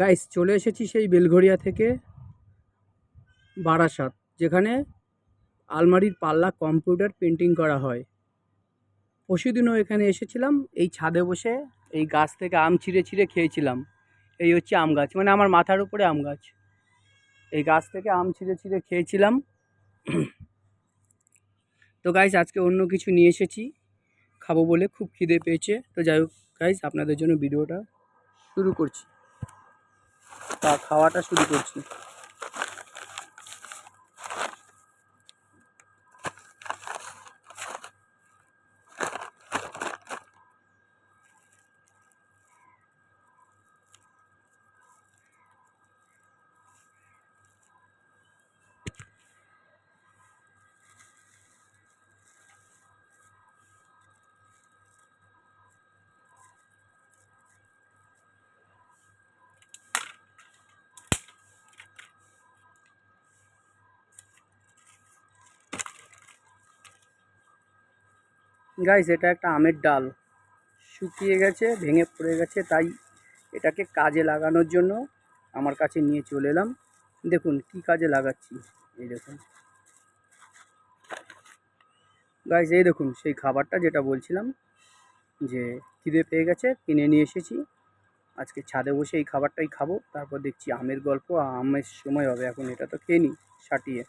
Guys চলে এসেছি সেই বেলঘরিয়া থেকে বারাসাত, যেখানে আলমারির পাল্লা কম্পিউটার পেন্টিং করা হয়। পরশুদিনও এখানে এসেছিলাম, এই ছাদে বসে এই গাছ থেকে আম ছিঁড়ে ছিঁড়ে খেয়েছিলাম। এই হচ্ছে আম গাছ মানে আমার মাথার উপরে আম গাছ। এই গাছ থেকে আম ছিঁড়ে ছিঁড়ে খেয়েছিলাম। তো গাইস আজকে অন্য কিছু নিয়ে এসেছি, খাব বলে খুব খিদে পেয়েছে। তো যাই হোক গাইস আপনাদের জন্য ভিডিওটা শুরু করছি। তা খাওয়াটা শুরু করছি। গাইস এটা একটা আমের ডাল। শুকিয়ে গেছে, ভেঙে পড়ে গেছে, তাই এটাকে কাজে লাগানোর জন্য আমার কাছে নিয়ে চলে এলাম। দেখুন, কি কাজে লাগাচ্ছি। এই দেখুন। গাইস এই দেখুন, সেই খাবারটা যেটা বলছিলাম যে খিদে পেয়ে গেছে, কিনে নিয়ে এসেছি। আজকে ছাদে বসে এই খাবারটাই খাব, তারপর দেখছি আমের গল্প, আমের সময় হবে, এখন এটা তো খেয়ে নিই, সাটিয়ে।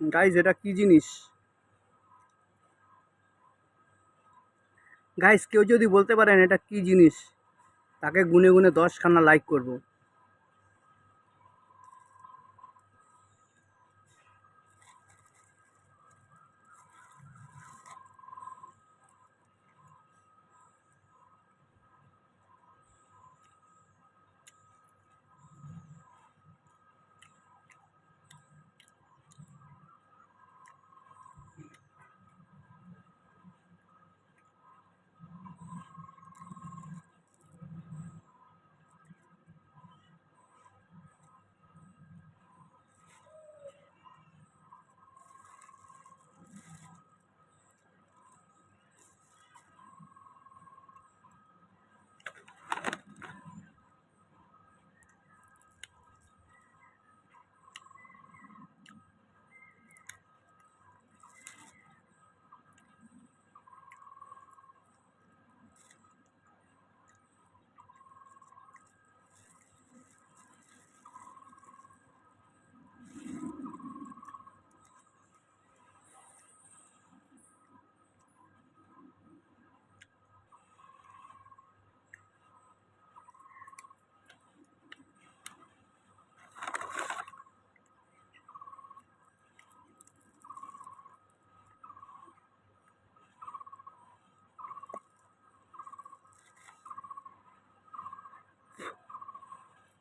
গাইজ এটা কি জিনিস? গাইজ কেউ যদি বলতে পারেন এটা কি জিনিস, তাকে গুনে গুনে দশখানা লাইক করব।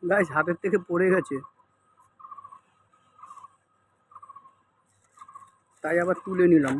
গাইজ হাতের থেকে পড়ে গেছে। তাই আবার তুলে নিলাম।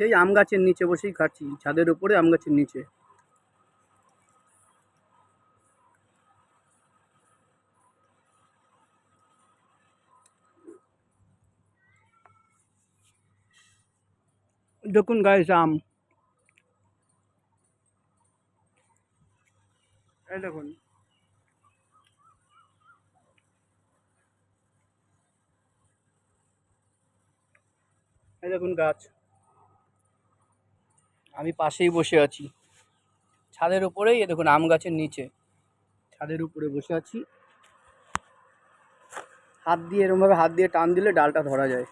সেই আম গাছের নিচে বসেই খাচ্ছি, ছাদের উপরে আম গাছের নিচে। দেখুন গাইস আম। দেখুন। এই দেখুন গাছ। আমি পাশেই বসে আছি। ছাদের উপরেই দেখুন, আম গাছের নিচে। ছাদের উপরে বসে আছি। হাত দিয়ে এরকমভাবে হাত দিয়ে টান দিলে ডালটা ধরা যায়।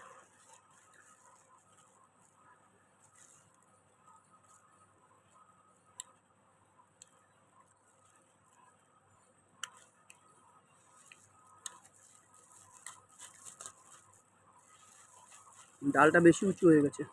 ডালটা বেশি উঁচু হয়ে গেছে।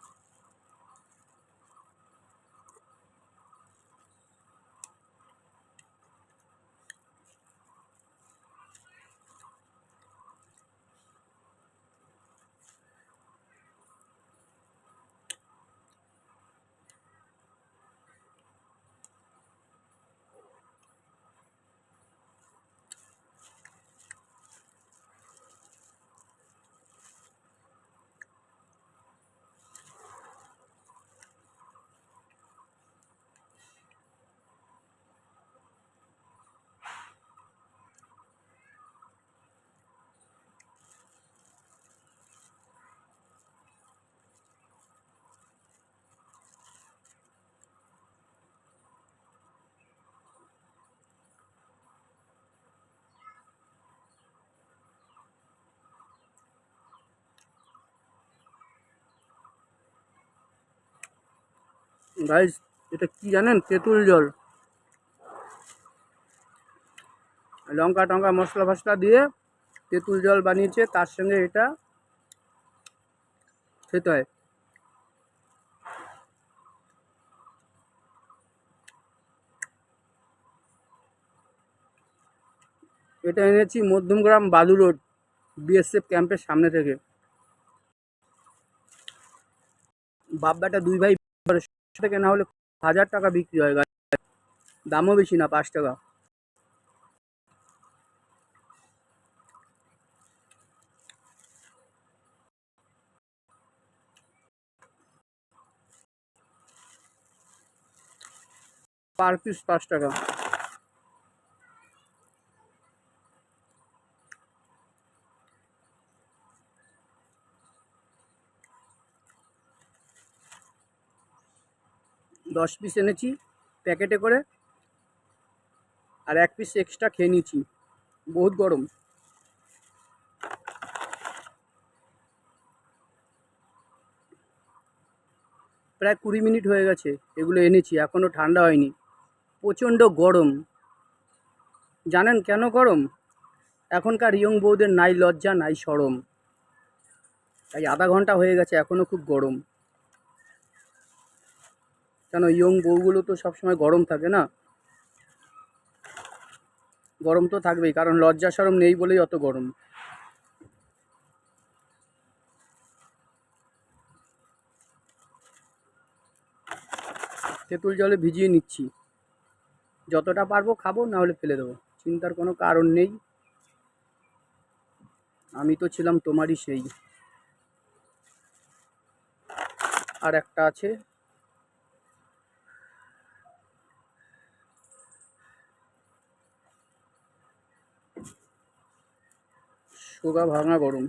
গাইজ এটা কি জানেন? তেঁতুল জল। লঙ্কা টঙ্কা মশলা ফসলা দিয়ে তেঁতুল জল বানিয়েছে, তার সঙ্গে এটা খেতে হয়। এটা এনেছি মধ্যমগ্রাম বালু রোড বিএসএফ ক্যাম্পের সামনে থেকে। বাব্বাটা দুই ভাই থেকে না হলে হাজার টাকা বিক্রি হয় গাছ দামও বেশি না, পাঁচ টাকা। পার পিস পাঁচ টাকা। দশ পিস এনেছি প্যাকেটে করে, আর এক পিস এক্সট্রা খেয়ে নিয়েছি। বহুত গরম। প্রায় কুড়ি মিনিট হয়ে গেছে, এগুলো এনেছি এখনও ঠান্ডা হয়নি। প্রচণ্ড গরম। জানেন কেন গরম? এখনকার ইয়ং বউদের নাই লজ্জা, নাই সরম। তাই আধা ঘণ্টা হয়ে গেছে এখনও খুব গরম। কেন ইয়ং বউগুলো তো সবসময় গরম থাকে না? গরম তো থাকবেই, কারণ লজ্জা সরম নেই বলেই অত গরম। তেঁতুল জলে ভিজিয়ে নিচ্ছি। যতটা পারব খাব না হলে ফেলে দেবো। চিন্তার কোনো কারণ নেই। আমি তো ছিলাম তোমারই সেই। আর একটা আছে। সোগা ভাঙা গরম।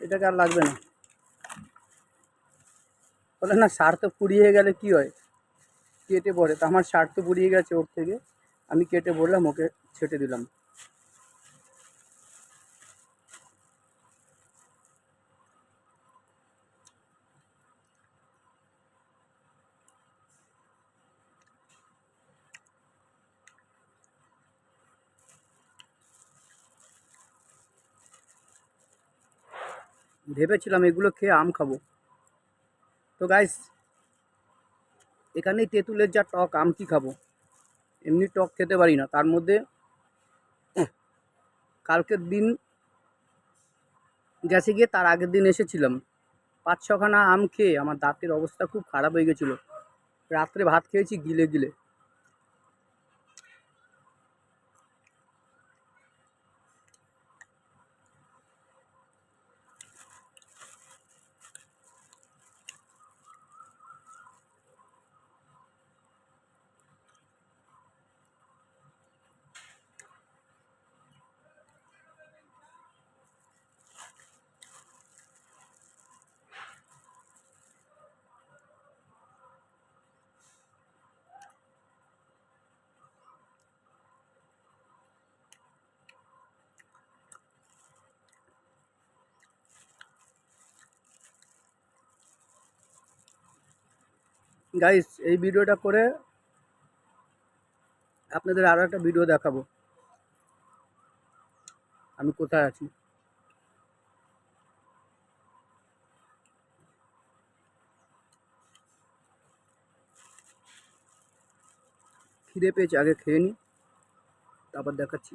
এটাকে আর লাগবে না। বলে না, সার তো পুড়িয়ে গেলে কি হয়? কেটে পড়ে। তো আমার সার তো পুড়িয়ে গেছে ওর থেকে। আমি কেটে বললাম ওকে ছেটে দিলাম। ভেবেছিলাম এগুলো খেয়ে আম খাব। তো গাইস এখানে তেঁতুলের যা টক, আম কি খাব? এমনি টক খেতে পারি না। তার মধ্যে কালকের দিন গেছে গিয়ে তার আগের দিন এসেছিলাম। পাঁচ ছখানা আম খেয়ে আমার দাঁতের অবস্থা খুব খারাপ হয়ে গেছিল। রাত্রে ভাত খেয়েছি গিলে গিলে। গাইস এই ভিডিওটা করে আপনাদের আরও একটা ভিডিও দেখাবো। আমি কোথায় আছি? খিদে পেয়েছি, আগে খেয়ে নিই তারপর দেখাচ্ছি।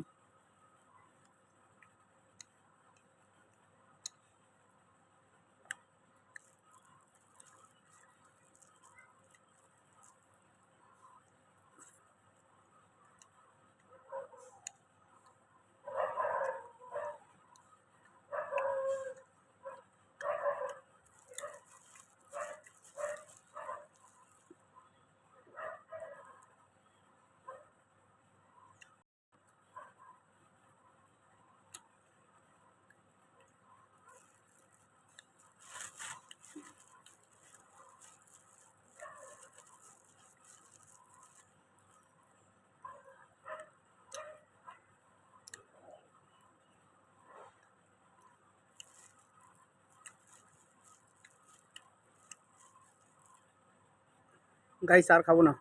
গাইস আর খাব না।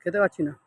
খেতে পাচ্ছি না।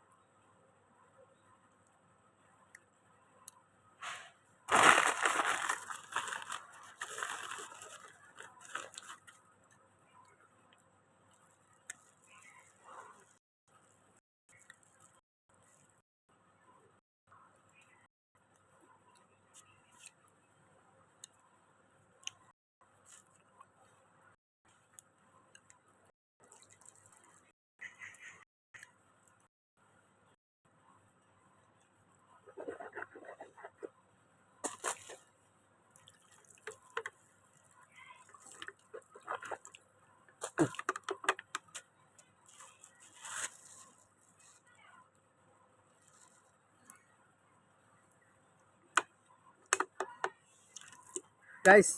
গাইস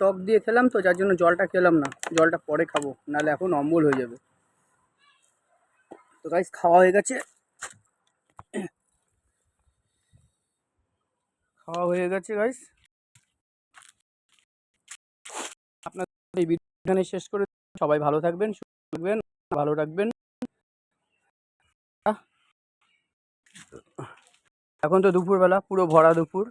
টক দিয়ে খেলাম তো, যার জন্য জলটা খেলাম না। জলটা পরে খাব, নাহলে এখন অম্বল হয়ে যাবে। তো গাইস খাওয়া হয়ে গেছে। খাওয়া হয়ে গেছে গাইস আপনার এই ভিডিওখানে শেষ করে সবাই ভালো থাকবেন থাকবেন, ভালো রাখবেন। এখন তো দুপুরবেলা, পুরো ভরা দুপুর।